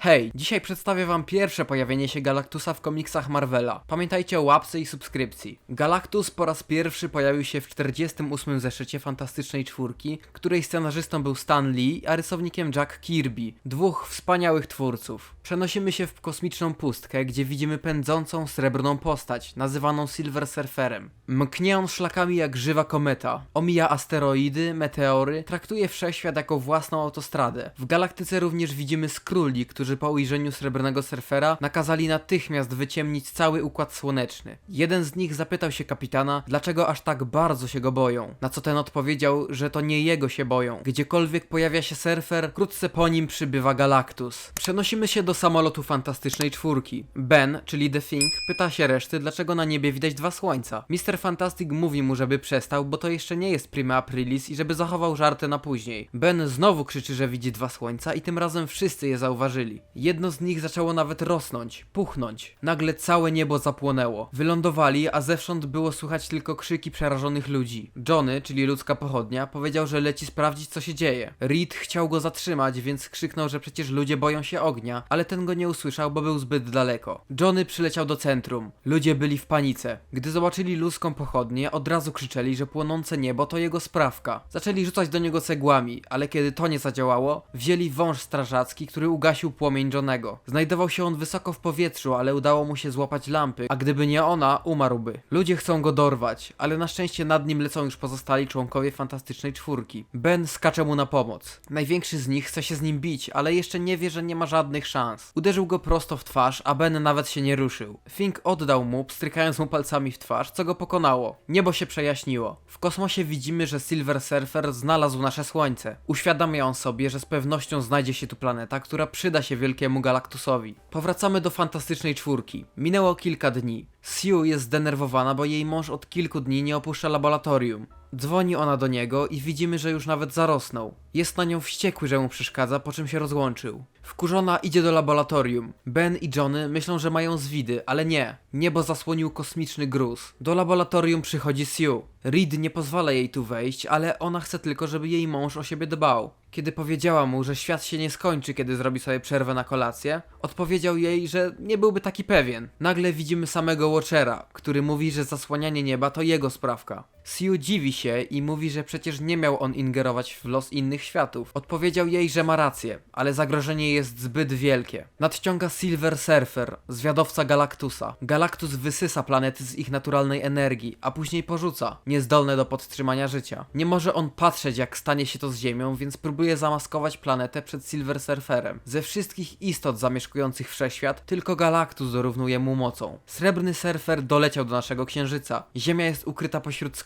Hej, dzisiaj przedstawię wam pierwsze pojawienie się Galactusa w komiksach Marvela. Pamiętajcie o łapce i subskrypcji. Galactus po raz pierwszy pojawił się w 48 zeszycie Fantastycznej Czwórki, której scenarzystą był Stan Lee, a rysownikiem Jack Kirby, dwóch wspaniałych twórców. Przenosimy się w kosmiczną pustkę, gdzie widzimy pędzącą srebrną postać, nazywaną Silver Surferem. Mknie on szlakami jak żywa kometa. Omija asteroidy, meteory, traktuje wszechświat jako własną autostradę. W galaktyce również widzimy Skrulli, którzy po ujrzeniu srebrnego surfera nakazali natychmiast wyciemnić cały układ słoneczny. Jeden z nich zapytał się kapitana, dlaczego aż tak bardzo się go boją. Na co ten odpowiedział, że to nie jego się boją. Gdziekolwiek pojawia się surfer, wkrótce po nim przybywa Galactus. Przenosimy się do samolotu fantastycznej czwórki. Ben, czyli The Thing, pyta się reszty, dlaczego na niebie widać dwa słońca. Mr. Fantastic mówi mu, żeby przestał, bo to jeszcze nie jest prima aprilis i żeby zachował żarty na później. Ben znowu krzyczy, że widzi dwa słońca i tym razem wszyscy je zauważyli. Jedno z nich zaczęło nawet rosnąć, puchnąć. Nagle całe niebo zapłonęło. Wylądowali, a zewsząd było słychać tylko krzyki przerażonych ludzi. Johnny, czyli ludzka pochodnia, powiedział, że leci sprawdzić co się dzieje. Reed chciał go zatrzymać, więc krzyknął, że przecież ludzie boją się ognia, ale ten go nie usłyszał, bo był zbyt daleko. Johnny przyleciał do centrum. Ludzie byli w panice. Gdy zobaczyli ludzką pochodnię, od razu krzyczeli, że płonące niebo to jego sprawka. Zaczęli rzucać do niego cegłami, ale kiedy to nie zadziałało, wzięli wąż strażacki, który ugasił płomień Johnego. Znajdował się on wysoko w powietrzu, ale udało mu się złapać lampy, a gdyby nie ona, umarłby. Ludzie chcą go dorwać, ale na szczęście nad nim lecą już pozostali członkowie Fantastycznej Czwórki. Ben skacze mu na pomoc. Największy z nich chce się z nim bić, ale jeszcze nie wie, że nie ma żadnych szans. Uderzył go prosto w twarz, a Ben nawet się nie ruszył. Fink oddał mu, pstrykając mu palcami w twarz, co go pokonało. Niebo się przejaśniło. W kosmosie widzimy, że Silver Surfer znalazł nasze słońce. Uświadamia on sobie, że z pewnością znajdzie się tu planeta, która przyda się wielkiemu Galactusowi. Powracamy do Fantastycznej Czwórki. Minęło kilka dni. Sue jest zdenerwowana, bo jej mąż od kilku dni nie opuszcza laboratorium. Dzwoni ona do niego i widzimy, że już nawet zarosnął. Jest na nią wściekły, że mu przeszkadza, po czym się rozłączył. Wkurzona idzie do laboratorium. Ben i Johnny myślą, że mają zwidy, ale nie. Niebo zasłonił kosmiczny gruz. Do laboratorium przychodzi Sue. Reed nie pozwala jej tu wejść, ale ona chce tylko, żeby jej mąż o siebie dbał. Kiedy powiedziała mu, że świat się nie skończy, kiedy zrobi sobie przerwę na kolację, odpowiedział jej, że nie byłby taki pewien. Nagle widzimy samego Watchera, który mówi, że zasłanianie nieba to jego sprawka. Sue dziwi się i mówi, że przecież nie miał on ingerować w los innych światów. Odpowiedział jej, że ma rację, ale zagrożenie jest zbyt wielkie. Nadciąga Silver Surfer, zwiadowca Galactusa. Galactus wysysa planety z ich naturalnej energii, a później porzuca, niezdolne do podtrzymania życia. Nie może on patrzeć, jak stanie się to z Ziemią, więc próbuje zamaskować planetę przed Silver Surferem. Ze wszystkich istot zamieszkujących wszechświat, tylko Galactus dorównuje mu mocą. Srebrny Surfer doleciał do naszego księżyca. Ziemia jest ukryta pośród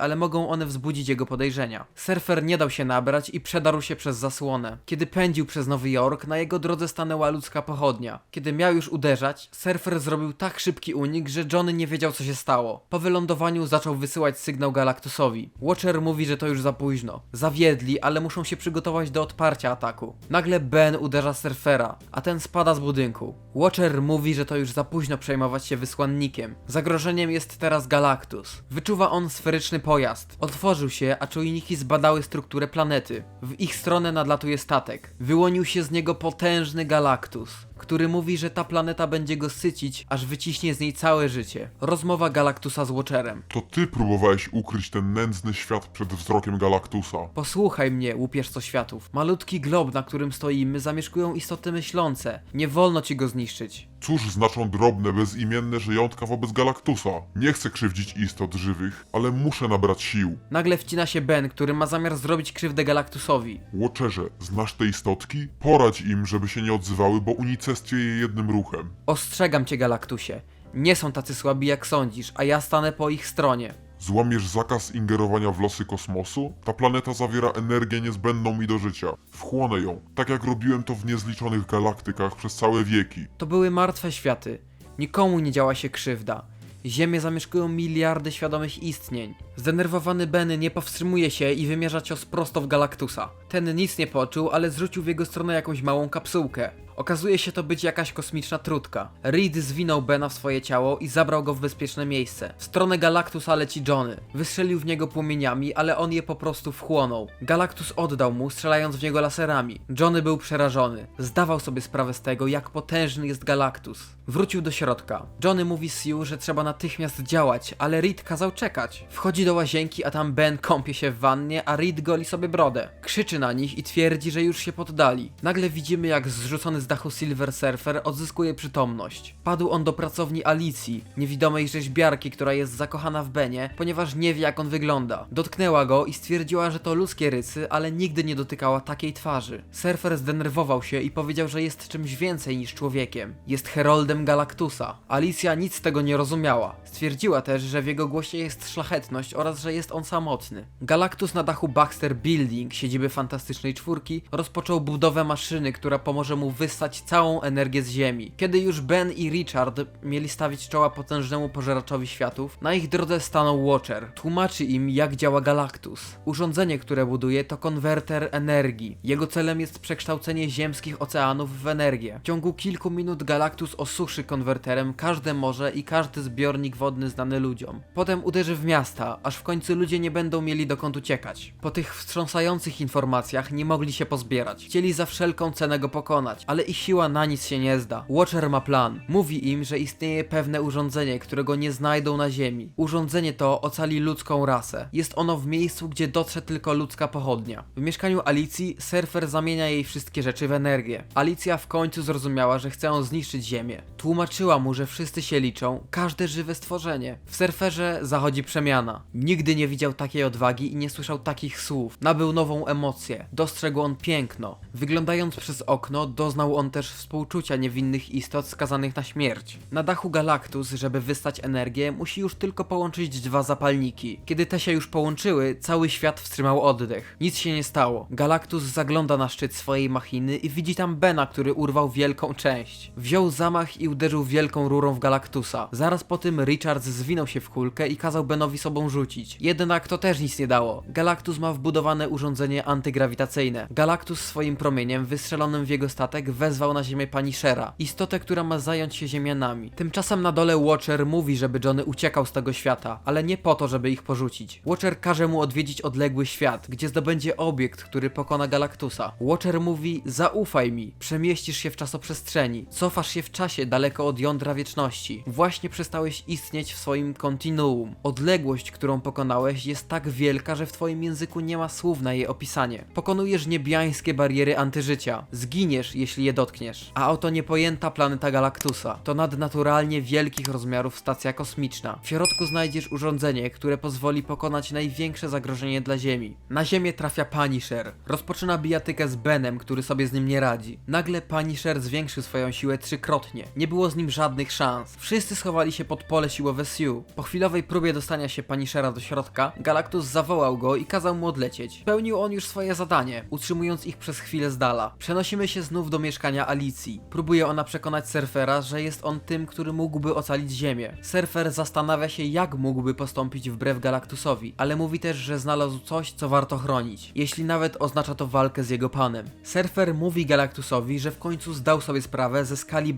ale mogą one wzbudzić jego podejrzenia. Surfer nie dał się nabrać i przedarł się przez zasłonę. Kiedy pędził przez Nowy Jork, na jego drodze stanęła ludzka pochodnia. Kiedy miał już uderzać, Surfer zrobił tak szybki unik, że Johnny nie wiedział co się stało. Po wylądowaniu zaczął wysyłać sygnał Galactusowi. Watcher mówi, że to już za późno. Zawiedli, ale muszą się przygotować do odparcia ataku. Nagle Ben uderza Surfera, a ten spada z budynku. Watcher mówi, że to już za późno przejmować się wysłannikiem. Zagrożeniem jest teraz Galactus. Wyczuwa on sferyczny pojazd. Otworzył się, a czujniki zbadały strukturę planety. W ich stronę nadlatuje statek. Wyłonił się z niego potężny Galactus, który mówi, że ta planeta będzie go sycić, aż wyciśnie z niej całe życie. Rozmowa Galactusa z Watcherem. To ty próbowałeś ukryć ten nędzny świat przed wzrokiem Galaktusa. Posłuchaj mnie, łupieżco światów. Malutki glob, na którym stoimy, zamieszkują istoty myślące. Nie wolno ci go zniszczyć. Cóż znaczą drobne, bezimienne żyjątka wobec Galaktusa? Nie chcę krzywdzić istot żywych, ale muszę nabrać sił. Nagle wcina się Ben, który ma zamiar zrobić krzywdę Galactusowi. Watcherze, znasz te istotki? Poradź im, żeby się nie odzywały, bo unicestwię je jednym ruchem. Ostrzegam cię, Galaktusie. Nie są tacy słabi jak sądzisz, a ja stanę po ich stronie. Złamiesz zakaz ingerowania w losy kosmosu? Ta planeta zawiera energię niezbędną mi do życia. Wchłonę ją, tak jak robiłem to w niezliczonych galaktykach przez całe wieki. To były martwe światy. Nikomu nie działa się krzywda. Ziemię zamieszkują miliardy świadomych istnień. Zdenerwowany Ben nie powstrzymuje się i wymierza cios prosto w Galaktusa. Ten nic nie poczuł, ale zrzucił w jego stronę jakąś małą kapsułkę. Okazuje się to być jakaś kosmiczna trutka. Reed zwinął Bena w swoje ciało i zabrał go w bezpieczne miejsce. W stronę Galactusa leci Johnny. Wystrzelił w niego płomieniami, ale on je po prostu wchłonął. Galactus oddał mu, strzelając w niego laserami. Johnny był przerażony. Zdawał sobie sprawę z tego, jak potężny jest Galactus. Wrócił do środka. Johnny mówi Sue, że trzeba natychmiast działać, ale Reed kazał czekać. Wchodzi do łazienki, a tam Ben kąpie się w wannie, a Reed goli sobie brodę. Krzyczy na nich i twierdzi, że już się poddali. Nagle widzimy, jak zrzucony z dachu Silver Surfer odzyskuje przytomność. Padł on do pracowni Alicji, niewidomej rzeźbiarki, która jest zakochana w Benie, ponieważ nie wie jak on wygląda. Dotknęła go i stwierdziła, że to ludzkie rysy, ale nigdy nie dotykała takiej twarzy. Surfer zdenerwował się i powiedział, że jest czymś więcej niż człowiekiem. Jest heroldem Galactusa. Alicja nic z tego nie rozumiała. Stwierdziła też, że w jego głosie jest szlachetność oraz, że jest on samotny. Galactus na dachu Baxter Building, siedziby Fantastycznej Czwórki, rozpoczął budowę maszyny, która pomoże mu wyssać całą energię z Ziemi. Kiedy już Ben i Richard mieli stawić czoła potężnemu pożeraczowi światów, na ich drodze stanął Watcher. Tłumaczy im, jak działa Galactus. Urządzenie, które buduje, to konwerter energii. Jego celem jest przekształcenie ziemskich oceanów w energię. W ciągu kilku minut Galactus osuszy konwerterem każde morze i każdy zbiornik wodny znany ludziom. Potem uderzy w miasta, aż w końcu ludzie nie będą mieli dokąd uciekać. Po tych wstrząsających informacjach nie mogli się pozbierać. Chcieli za wszelką cenę go pokonać, ale ich siła na nic się nie zda. Watcher ma plan. Mówi im, że istnieje pewne urządzenie, którego nie znajdą na Ziemi. Urządzenie to ocali ludzką rasę. Jest ono w miejscu, gdzie dotrze tylko ludzka pochodnia. W mieszkaniu Alicji surfer zamienia jej wszystkie rzeczy w energię. Alicja w końcu zrozumiała, że chce on zniszczyć Ziemię. Tłumaczyła mu, że wszyscy się liczą, każde żywe stworzenie. W surferze zachodzi przemiana. Nigdy nie widział takiej odwagi i nie słyszał takich słów. Nabył nową emocję. Dostrzegł on piękno. Wyglądając przez okno, doznał on też współczucia niewinnych istot skazanych na śmierć. Na dachu Galactus, żeby wystać energię, musi już tylko połączyć dwa zapalniki. Kiedy te się już połączyły, cały świat wstrzymał oddech. Nic się nie stało. Galactus zagląda na szczyt swojej machiny i widzi tam Bena, który urwał wielką część. Wziął zamach i uderzył wielką rurą w Galactusa. Zaraz po tym Richard zwinął się w kulkę i kazał Benowi sobą rzucić. Jednak to też nic nie dało. Galactus ma wbudowane urządzenie antygrawitacyjne. Galactus swoim promieniem wystrzelonym w jego statek wezwał na ziemię pani Shera, istotę, która ma zająć się ziemianami. Tymczasem na dole Watcher mówi, żeby Johnny uciekał z tego świata, ale nie po to, żeby ich porzucić. Watcher każe mu odwiedzić odległy świat, gdzie zdobędzie obiekt, który pokona Galactusa. Watcher mówi, zaufaj mi, przemieścisz się w czasoprzestrzeni, cofasz się w czasie daleko od jądra wieczności. Właśnie przestałeś istnieć w swoim kontinuum. Odległość, którą pokonałeś jest tak wielka, że w twoim języku nie ma słów na jej opisanie. Pokonujesz niebiańskie bariery antyżycia. Zginiesz, jeśli je dotkniesz. A oto niepojęta planeta Galactusa. To nadnaturalnie wielkich rozmiarów stacja kosmiczna. W środku znajdziesz urządzenie, które pozwoli pokonać największe zagrożenie dla Ziemi. Na Ziemię trafia Punisher. Rozpoczyna bijatykę z Benem, który sobie z nim nie radzi. Nagle Punisher zwiększył swoją siłę trzykrotnie. Nie było z nim żadnych szans. Wszyscy schowali się pod pole siłowe Sue. Po chwilowej próbie dostania się Punishera do środka, Galactus zawołał go i kazał mu odlecieć. Pełnił on już swoje zadanie, utrzymując ich przez chwilę z dala. Przenosimy się znów do mieszkania Alicji. Próbuje ona przekonać Surfera, że jest on tym, który mógłby ocalić Ziemię. Surfer zastanawia się, jak mógłby postąpić wbrew Galactusowi, ale mówi też, że znalazł coś, co warto chronić, jeśli nawet oznacza to walkę z jego panem. Surfer mówi Galactusowi, że w końcu zdał sobie sprawę ze skali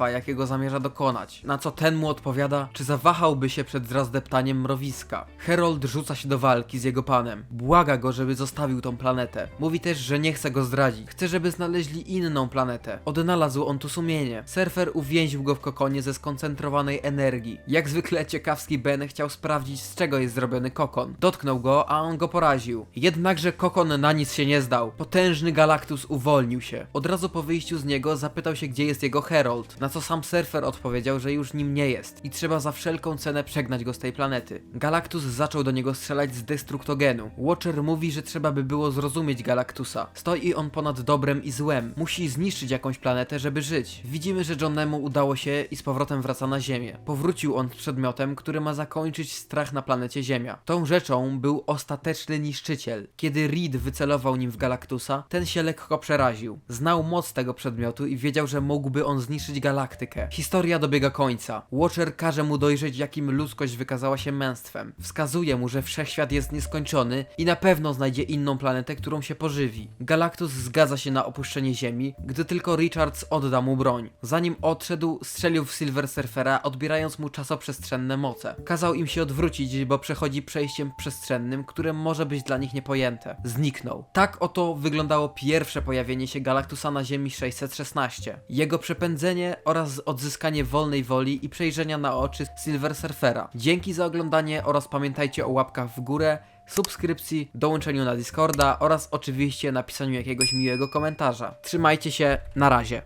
jakiego zamierza dokonać. Na co ten mu odpowiada, czy zawahałby się przed rozdeptaniem mrowiska. Herold rzuca się do walki z jego panem. Błaga go, żeby zostawił tą planetę. Mówi też, że nie chce go zdradzić. Chce, żeby znaleźli inną planetę. Odnalazł on tu sumienie. Surfer uwięził go w kokonie ze skoncentrowanej energii. Jak zwykle ciekawski Ben chciał sprawdzić, z czego jest zrobiony kokon. Dotknął go, a on go poraził. Jednakże kokon na nic się nie zdał. Potężny Galactus uwolnił się. Od razu po wyjściu z niego zapytał się, gdzie jest jego Herold. Na co sam Surfer odpowiedział, że już nim nie jest i trzeba za wszelką cenę przegnać go z tej planety. Galactus zaczął do niego strzelać z destruktogenu. Watcher mówi, że trzeba by było zrozumieć Galactusa. Stoi on ponad dobrem i złem. Musi zniszczyć jakąś planetę, żeby żyć. Widzimy, że Johnnemu udało się i z powrotem wraca na Ziemię. Powrócił on z przedmiotem, który ma zakończyć strach na planecie Ziemia. Tą rzeczą był ostateczny niszczyciel. Kiedy Reed wycelował nim w Galactusa, ten się lekko przeraził. Znał moc tego przedmiotu i wiedział, że mógłby on zniszczyć Galactusa galaktykę. Historia dobiega końca. Watcher każe mu dojrzeć, jakim ludzkość wykazała się męstwem. Wskazuje mu, że wszechświat jest nieskończony i na pewno znajdzie inną planetę, którą się pożywi. Galactus zgadza się na opuszczenie Ziemi, gdy tylko Richards odda mu broń. Zanim odszedł, strzelił w Silver Surfera, odbierając mu czasoprzestrzenne moce. Kazał im się odwrócić, bo przechodzi przejściem przestrzennym, które może być dla nich niepojęte. Zniknął. Tak oto wyglądało pierwsze pojawienie się Galactusa na Ziemi 616. Jego przepędzenie oraz odzyskanie wolnej woli i przejrzenia na oczy Silver Surfera. Dzięki za oglądanie oraz pamiętajcie o łapkach w górę, subskrypcji, dołączeniu na Discorda oraz oczywiście napisaniu jakiegoś miłego komentarza. Trzymajcie się, na razie.